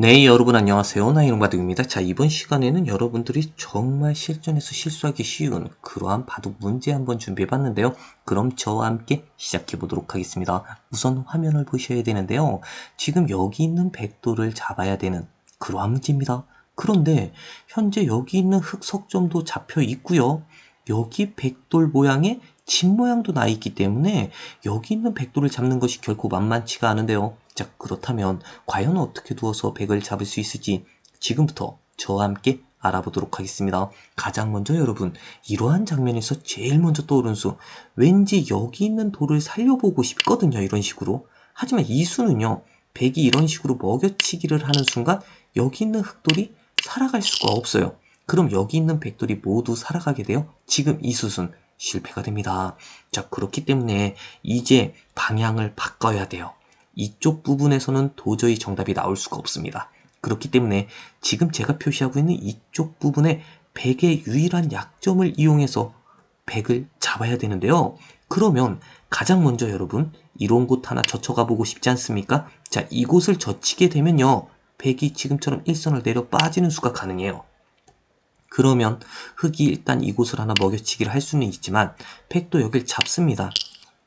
네, 여러분 안녕하세요. 나이롱바둑입니다. 자, 이번 시간에는 여러분들이 정말 실전에서 실수하기 쉬운 그러한 바둑 문제 한번 준비해 봤는데요. 그럼 저와 함께 시작해 보도록 하겠습니다. 우선 화면을 보셔야 되는데요. 지금 여기 있는 백도를 잡아야 되는 그러한 문제입니다. 그런데 현재 여기 있는 흑석점도 잡혀 있고요. 여기 백돌 모양의 집 모양도 나 있기 때문에 여기 있는 백돌을 잡는 것이 결코 만만치가 않은데요. 자, 그렇다면 과연 어떻게 두어서 백을 잡을 수 있을지 지금부터 저와 함께 알아보도록 하겠습니다. 가장 먼저 여러분, 이러한 장면에서 제일 먼저 떠오른 수, 왠지 여기 있는 돌을 살려보고 싶거든요. 이런 식으로. 하지만 이 수는요, 백이 이런 식으로 먹여치기를 하는 순간 여기 있는 흑돌이 살아갈 수가 없어요. 그럼 여기 있는 백돌이 모두 살아가게 돼요. 지금 이 수순 실패가 됩니다. 자, 그렇기 때문에 이제 방향을 바꿔야 돼요. 이쪽 부분에서는 도저히 정답이 나올 수가 없습니다. 그렇기 때문에 지금 제가 표시하고 있는 이쪽 부분에 100의 유일한 약점을 이용해서 100을 잡아야 되는데요. 그러면 가장 먼저 여러분 이런 곳 하나 젖혀가 보고 싶지 않습니까? 자, 이곳을 젖히게 되면요. 100이 지금처럼 일선을 내려 빠지는 수가 가능해요. 그러면 흙이 일단 이곳을 하나 먹여치기를 할 수는 있지만 100도 여길 잡습니다.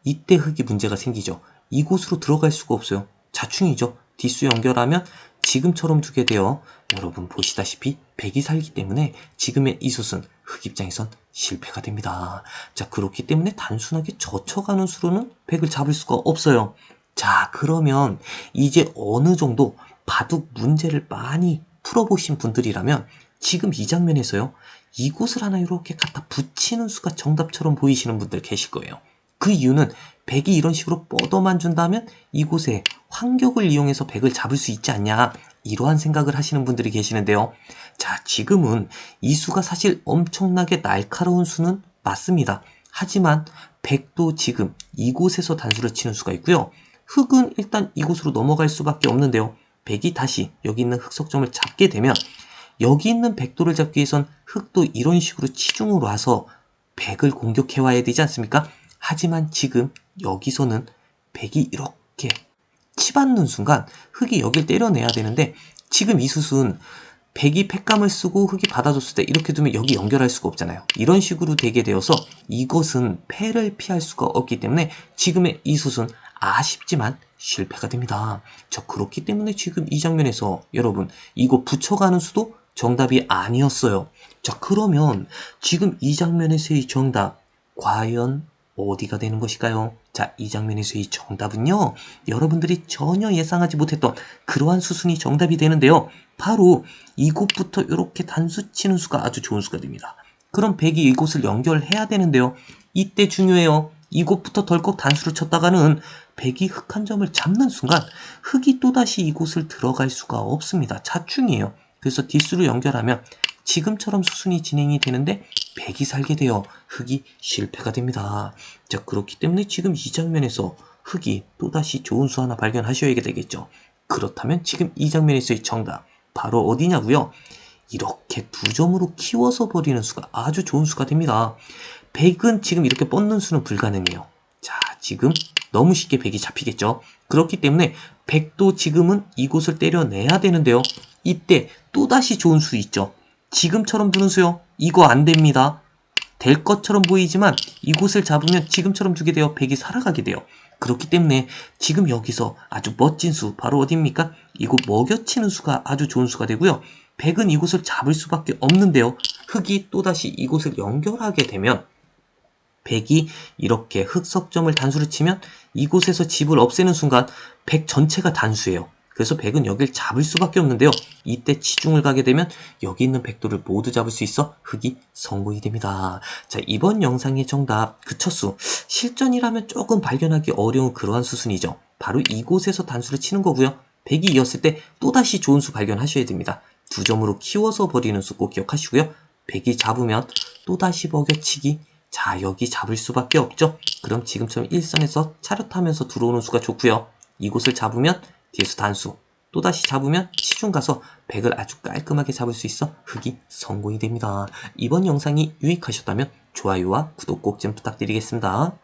이때 흙이 문제가 생기죠. 이곳으로 들어갈 수가 없어요. 자충이죠. 뒷수 연결하면 지금처럼 두게 되어 여러분 보시다시피 백이 살기 때문에 지금의 이 숫은 흑 입장에선 실패가 됩니다. 자 그렇기 때문에 단순하게 젖혀가는 수로는 백을 잡을 수가 없어요. 자 그러면 이제 어느 정도 바둑 문제를 많이 풀어보신 분들이라면 지금 이 장면에서요 이곳을 하나 이렇게 갖다 붙이는 수가 정답처럼 보이시는 분들 계실 거예요. 그 이유는 백이 이런 식으로 뻗어만 준다면 이곳에 환격을 이용해서 백을 잡을 수 있지 않냐 이러한 생각을 하시는 분들이 계시는데요. 자 지금은 이 수가 사실 엄청나게 날카로운 수는 맞습니다. 하지만 백도 지금 이곳에서 단수를 치는 수가 있고요. 흑은 일단 이곳으로 넘어갈 수밖에 없는데요. 백이 다시 여기 있는 흑석점을 잡게 되면 여기 있는 백도를 잡기 위해선 흑도 이런 식으로 치중으로 와서 백을 공격해 와야 되지 않습니까? 하지만 지금 여기서는 백이 이렇게 치받는 순간 흑이 여길 때려내야 되는데 지금 이 숫은 백이 팩감을 쓰고 흑이 받아줬을 때 이렇게 두면 여기 연결할 수가 없잖아요. 이런 식으로 되게 되어서 이것은 패를 피할 수가 없기 때문에 지금의 이 숫은 아쉽지만 실패가 됩니다. 자 그렇기 때문에 지금 이 장면에서 여러분 이거 붙여가는 수도 정답이 아니었어요. 자 그러면 지금 이 장면에서의 정답 과연 어디가 되는 것일까요? 자, 이 장면에서의 정답은요. 여러분들이 전혀 예상하지 못했던 그러한 수순이 정답이 되는데요. 바로 이곳부터 이렇게 단수 치는 수가 아주 좋은 수가 됩니다. 그럼 백이 이곳을 연결해야 되는데요. 이때 중요해요. 이곳부터 덜컥 단수를 쳤다가는 백이 흑한 점을 잡는 순간 흑이 또다시 이곳을 들어갈 수가 없습니다. 자충이에요. 그래서 뒷수를 연결하면 지금처럼 수순이 진행이 되는데 백이 살게 되어 흑이 실패가 됩니다. 자 그렇기 때문에 지금 이 장면에서 흑이 또다시 좋은 수 하나 발견하셔야 되겠죠. 그렇다면 지금 이 장면에서의 정답 바로 어디냐고요? 이렇게 두 점으로 키워서 버리는 수가 아주 좋은 수가 됩니다. 백은 지금 이렇게 뻗는 수는 불가능해요. 자 지금 너무 쉽게 백이 잡히겠죠. 그렇기 때문에 백도 지금은 이곳을 때려내야 되는데요. 이때 또다시 좋은 수 있죠. 지금처럼 두는 수요. 이거 안 됩니다. 될 것처럼 보이지만 이곳을 잡으면 지금처럼 두게 되어 백이 살아가게 돼요. 그렇기 때문에 지금 여기서 아주 멋진 수 바로 어디입니까? 이곳 먹여치는 수가 아주 좋은 수가 되고요. 백은 이곳을 잡을 수밖에 없는데요. 흑이 또다시 이곳을 연결하게 되면 백이 이렇게 흑석점을 단수를 치면 이곳에서 집을 없애는 순간 백 전체가 단수예요. 그래서 백은 여길 잡을 수밖에 없는데요. 이때 치중을 가게 되면 여기 있는 백도를 모두 잡을 수 있어 흑이 성공이 됩니다. 자 이번 영상의 정답 그 첫수 실전이라면 조금 발견하기 어려운 그러한 수순이죠. 바로 이곳에서 단수를 치는 거고요. 백이 이었을 때 또다시 좋은 수 발견하셔야 됩니다. 두 점으로 키워서 버리는 수 꼭 기억하시고요. 백이 잡으면 또다시 먹여치기 자 여기 잡을 수밖에 없죠. 그럼 지금처럼 일선에서 차렷하면서 들어오는 수가 좋고요. 이곳을 잡으면 뒤에서 단수 또다시 잡으면 시중 가서 100을 아주 깔끔하게 잡을 수 있어 흑이 성공이 됩니다. 이번 영상이 유익하셨다면 좋아요와 구독 꼭 좀 부탁드리겠습니다.